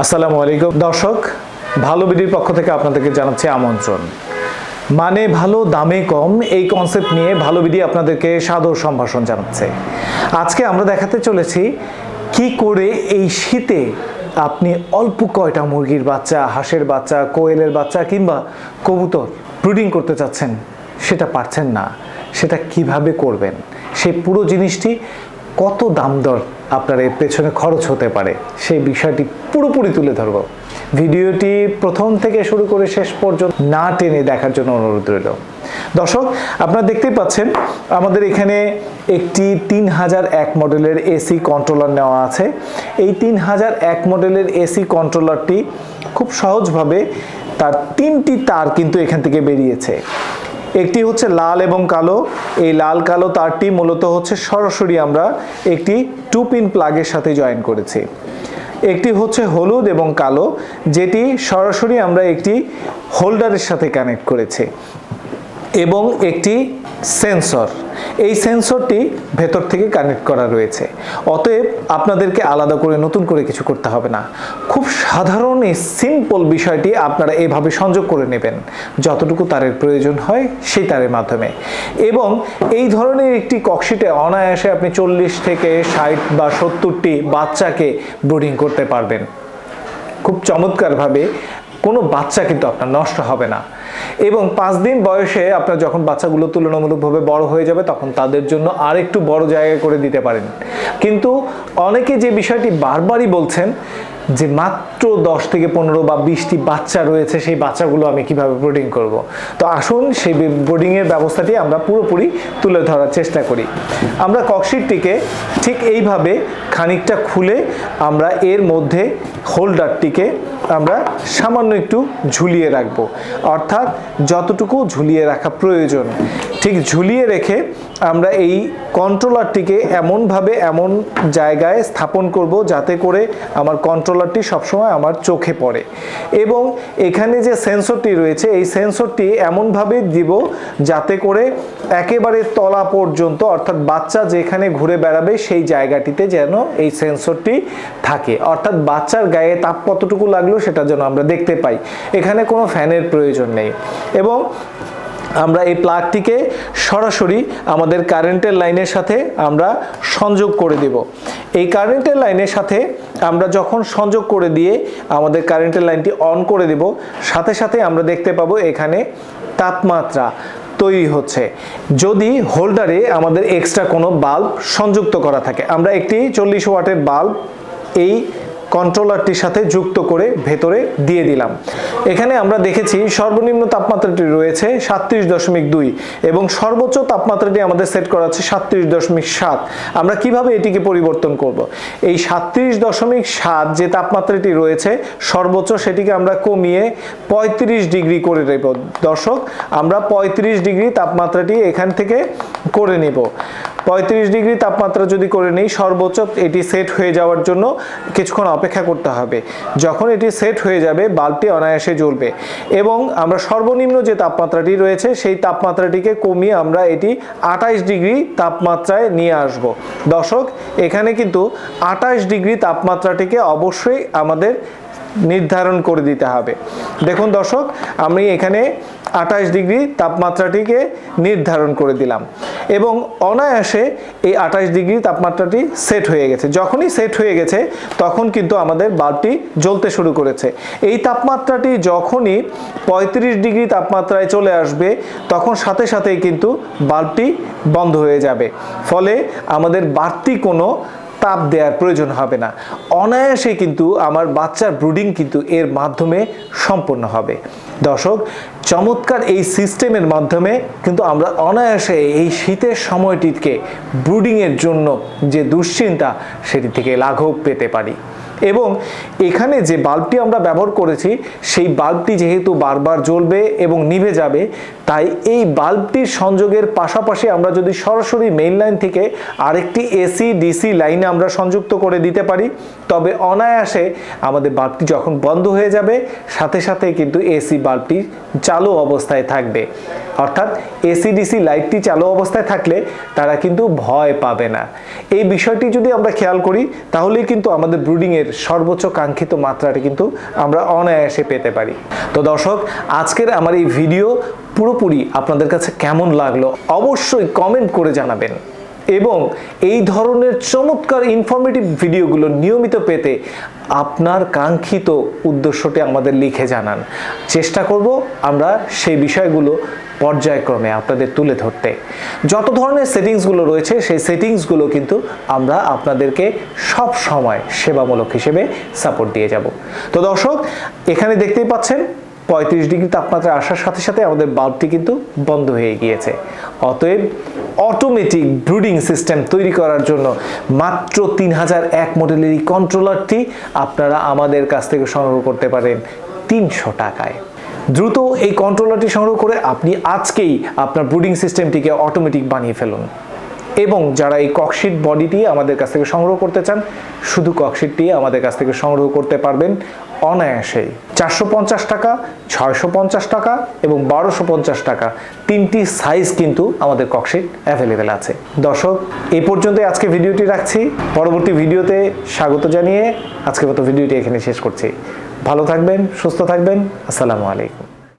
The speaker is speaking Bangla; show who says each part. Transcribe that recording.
Speaker 1: আসসালামু আলাইকুম। দর্শক, ভালো বিডির পক্ষ থেকে আপনাদেরকে জানাচ্ছি আমন্ত্রণ। মানে ভালো, দামে কম, এই কনসেপ্ট নিয়ে ভালো বিডি আপনাদেরকে সাদর সম্ভাষণ জানাচ্ছে। আজকে আমরা দেখাতে চলেছি কি করে এই শীতে আপনি অল্প কয়টা মুরগির বাচ্চা, হাঁসের বাচ্চা, কোয়েলের বাচ্চা কিংবা কবুতর ব্রুডিং করতে চাচ্ছেন, সেটা পারছেন না। সেটা কীভাবে করবেন? সেই পুরো জিনিসটি কত দাম দর আপনার এর পেছনে খরচ হতে পারে। সেই বিষয়টি পুরোপুরি তুলে ধরব। ভিডিওটি প্রথম থেকে শুরু করে শেষ পর্যন্ত না টেনে দেখার জন্য অনুরোধ রইল। দর্শক, আপনারা দেখতেই পাচ্ছেন, আমাদের এখানে একটি তিন হাজার এক মডেলের এসি কন্ট্রোলার নেওয়া আছে। এই তিন হাজার এক মডেলের এসি কন্ট্রোলারটি খুব সহজভাবে তার তিনটি তার কিন্তু এখান থেকে বেরিয়েছে। একটি হচ্ছে লাল এবং কালো। এই লাল কালো তারটি মূলত হচ্ছে সরাসরি আমরা একটি টু পিন প্লাগের সাথে জয়েন করেছি। একটি হচ্ছে হলুদ এবং কালো, যেটি সরাসরি আমরা একটি হোল্ডারের সাথে কানেক্ট করেছি। এবং একটি সেন্সর। এই সেন্সরটি ভেতর থেকে কানেক্ট করা রয়েছে। অতএব আপনাদেরকে আলাদা করে নতুন করে কিছু করতে হবে না। খুব সাধারণ এই সিম্পল বিষয়টি আপনারা এভাবে সংযোগ করে নেবেন। যতটুকু তারের প্রয়োজন হয় সেই তারের মাধ্যমে। এবং এই ধরনের একটি কক্সিটে অনায়াসে আপনি চল্লিশ থেকে ষাট বা সত্তরটি বাচ্চাকে ব্রুডিং করতে পারবেন। খুব চমৎকারভাবে কোনো বাচ্চা কিন্তু আপনার নষ্ট হবে না। এবং পাঁচ দিন বয়সে আপনার যখন বাচ্চাগুলো তুলনামূলকভাবে বড় হয়ে যাবে, তখন তাদের জন্য আর একটু বড় জায়গা করে দিতে পারেন। কিন্তু অনেকে যে বিষয়টি বারবারই বলছেন, যে মাত্র দশ থেকে পনেরো বা বিশটি বাচ্চা রয়েছে, সেই বাচ্চাগুলো আমি কীভাবে ব্রোডিং করব? তো আসুন, সেই ব্রোডিংয়ের ব্যবস্থাটি আমরা পুরোপুরি তুলে ধরার চেষ্টা করি। আমরা ককশিটটিকে ঠিক এইভাবে খানিকটা খুলে আমরা এর মধ্যে হোল্ডারটিকে আমরা সামান্য একটু ঝুলিয়ে রাখব। অর্থাৎ যতটুকু ঝুলিয়ে রাখা প্রয়োজন। ঠিক ঝুলিয়ে রেখে আমরা এই কন্ট্রোলারটিকে এমনভাবে এমন জায়গায় স্থাপন করব যাতে করে আমার কন্ট্রোলারটি সবসময় আমার চোখে পড়ে। এবং এখানে যে সেন্সরটি রয়েছে, এই সেন্সরটি এমনভাবে দিব যাতে করে একেবারে তলা পর্যন্ত, অর্থাৎ বাচ্চা যেখানে ঘুরে বেড়াবে সেই জায়গাটিতে যেন এই সেন্সরটি থাকে। অর্থাৎ বাচ্চার গায়ে তাপ কতটুকু লাগল সেটা যেন আমরা দেখতে পাই। এখানে কোনো ফ্যানের প্রয়োজন নেই। এবং আমরা এই প্লাগটিকে সরাসরি আমাদের কারেন্টের লাইনের সাথে আমরা সংযোগ করে দেব। এই কারেন্টের লাইনের সাথে আমরা যখন সংযোগ করে দিয়ে আমাদের কারেন্টের লাইনটি অন করে দেব, সাথে সাথে আমরা দেখতে পাবো এখানে তাপমাত্রা তৈরি হচ্ছে। যদি হোল্ডারে আমাদের এক্সট্রা কোনো বাল্ব সংযুক্ত করা থাকে, আমরা একটি চল্লিশ ওয়াটের বাল্ব এই কন্ট্রোলারটির সাথে যুক্ত করে ভেতরে দিয়ে দিলাম। এখানে আমরা দেখেছি সর্বনিম্ন তাপমাত্রাটি রয়েছে সাতত্রিশ দশমিক দুই এবং সর্বোচ্চ তাপমাত্রাটি আমাদের সেট করা আছে সাতত্রিশ দশমিক সাত। আমরা কীভাবে এটিকে পরিবর্তন করব? এই সাতত্রিশ দশমিক সাত যে তাপমাত্রাটি রয়েছে সর্বোচ্চ সেটিকে আমরা কমিয়ে পঁয়ত্রিশ ডিগ্রি করে দেব দর্শক, আমরা পঁয়ত্রিশ ডিগ্রি তাপমাত্রাটি এখান থেকে করে নেব। পঁয়ত্রিশ ডিগ্রি তাপমাত্রা যদি করে নেই, সর্বোচ্চ এটি সেট হয়ে যাওয়ার জন্য কিছুক্ষণ অপেক্ষা করতে হবে। যখন এটি সেট হয়ে যাবে, বাল্বটি অনায়াসে জ্বলবে এবং আমরা সর্বনিম্ন যে তাপমাত্রাটি রয়েছে, সেই তাপমাত্রাটিকে কমিয়ে আমরা এটি আঠাইশ ডিগ্রি তাপমাত্রায় নিয়ে আসব। দর্শক, এখানে কিন্তু আঠাশ ডিগ্রি তাপমাত্রাটিকে অবশ্যই আমাদের নির্ধারণ করে দিতে হবে। দেখুন দর্শক, আমি এখানে আঠাশ ডিগ্রি তাপমাত্রাটিকে নির্ধারণ করে দিলাম এবং অনায়াসে এই আঠাশ ডিগ্রি তাপমাত্রাটি সেট হয়ে গেছে। যখনই সেট হয়ে গেছে, তখন কিন্তু আমাদের বাল্বটি জ্বলতে শুরু করেছে। এই তাপমাত্রাটি যখনই পঁয়ত্রিশ ডিগ্রি তাপমাত্রায় চলে আসবে, তখন সাথে সাথেই কিন্তু বাল্বটি বন্ধ হয়ে যাবে। ফলে আমাদের বাড়তি কোনো তাপ দেওয়ার প্রয়োজন হবে না। অনায়াসে কিন্তু আমার বাচ্চার ব্রুডিং কিন্তু এর মাধ্যমে সম্পন্ন হবে। দর্শক, চমৎকার এই সিস্টেমের মাধ্যমে কিন্তু আমরা অনায়াসে এই শীতের সময়টিকে ব্রুডিংয়ের জন্য যে দুশ্চিন্তা, সেটি থেকে লাঘব পেতে পারি। এবং এখানে যে বাল্বটি আমরা ব্যবহার করেছি, সেই বাল্বটি যেহেতু বারবার জ্বলবে এবং নিভে যাবে, তাই এই বাল্বটির সংযোগের পাশাপাশি আমরা যদি সরাসরি মেইন লাইন থেকে আরেকটি এসি ডিসি লাইনে আমরা সংযুক্ত করে দিতে পারি, তবে অনায়াসে আমাদের বাল্বটি যখন বন্ধ হয়ে যাবে, সাথে সাথে কিন্তু এসি বাল্বটি চালু অবস্থায় থাকবে। অর্থাৎ এসিডিসি লাইটটি চালু অবস্থায় থাকলে তারা কিন্তু ভয় পাবে না। এই বিষয়টি যদি আমরা খেয়াল করি, তাহলেই কিন্তু আমাদের ব্রুডিংয়ের সর্বোচ্চ কাঙ্ক্ষিত মাত্রাটি কিন্তু আমরা অনায়াসে পেতে পারি। তো দর্শক, আজকের আমার এই ভিডিও পুরোপুরি আপনাদের কাছে কেমন লাগল অবশ্যই কমেন্ট করে জানাবেন। এবং এই ধরনের চমৎকার ইনফরমেটিভ ভিডিওগুলো নিয়মিত পেতে আপনার কাঙ্ক্ষিত উদ্দেশ্যটি আমাদের লিখে জানান। চেষ্টা করব আমরা সেই বিষয়গুলো পর্যায়ক্রমে আপনাদের তুলে ধরতে। যত ধরনের সেটিংসগুলো রয়েছে, সেই সেটিংসগুলো কিন্তু আমরা আপনাদেরকে সব সময় সেবামূলক হিসেবে সাপোর্ট দিয়ে যাব। তো দর্শক, এখানে দেখতেই পাচ্ছেন, পঁয়ত্রিশ ডিগ্রি তাপমাত্রা আসার সাথে সাথে আমাদের বাল্বটি কিন্তু বন্ধ হয়ে গিয়েছে। অতএব অটোমেটিক ব্রুডিং সিস্টেম তৈরি করার জন্য মাত্র তিন হাজার এক মডেলের এই কন্ট্রোলারটি আপনারা আমাদের কাছ থেকে সংগ্রহ করতে পারেন তিনশো টাকায়। দ্রুত এই কন্ট্রোলারটি সংগ্রহ করে আপনি আজকেই আপনার ব্রুডিং সিস্টেমটিকে অটোমেটিক বানিয়ে ফেলুন। এবং যারা এই ককশিট বডিটি আমাদের কাছ থেকে সংগ্রহ করতে চান, শুধু ককশিটটি আমাদের কাছ থেকে সংগ্রহ করতে পারবেন। অনায়াসেই। চারশো পঞ্চাশ টাকা, ছয়শো পঞ্চাশ টাকা এবং বারোশো পঞ্চাশ টাকা। তিনটি সাইজ কিন্তু আমাদের ককশিট অ্যাভেলেবেল আছে। দর্শক, এ পর্যন্ত আজকে ভিডিওটি রাখছি। পরবর্তী ভিডিওতে স্বাগত জানিয়ে আজকের মতো ভিডিওটি এখানে শেষ করছি। ভালো থাকবেন, সুস্থ থাকবেন। আসসালামু আলাইকুম।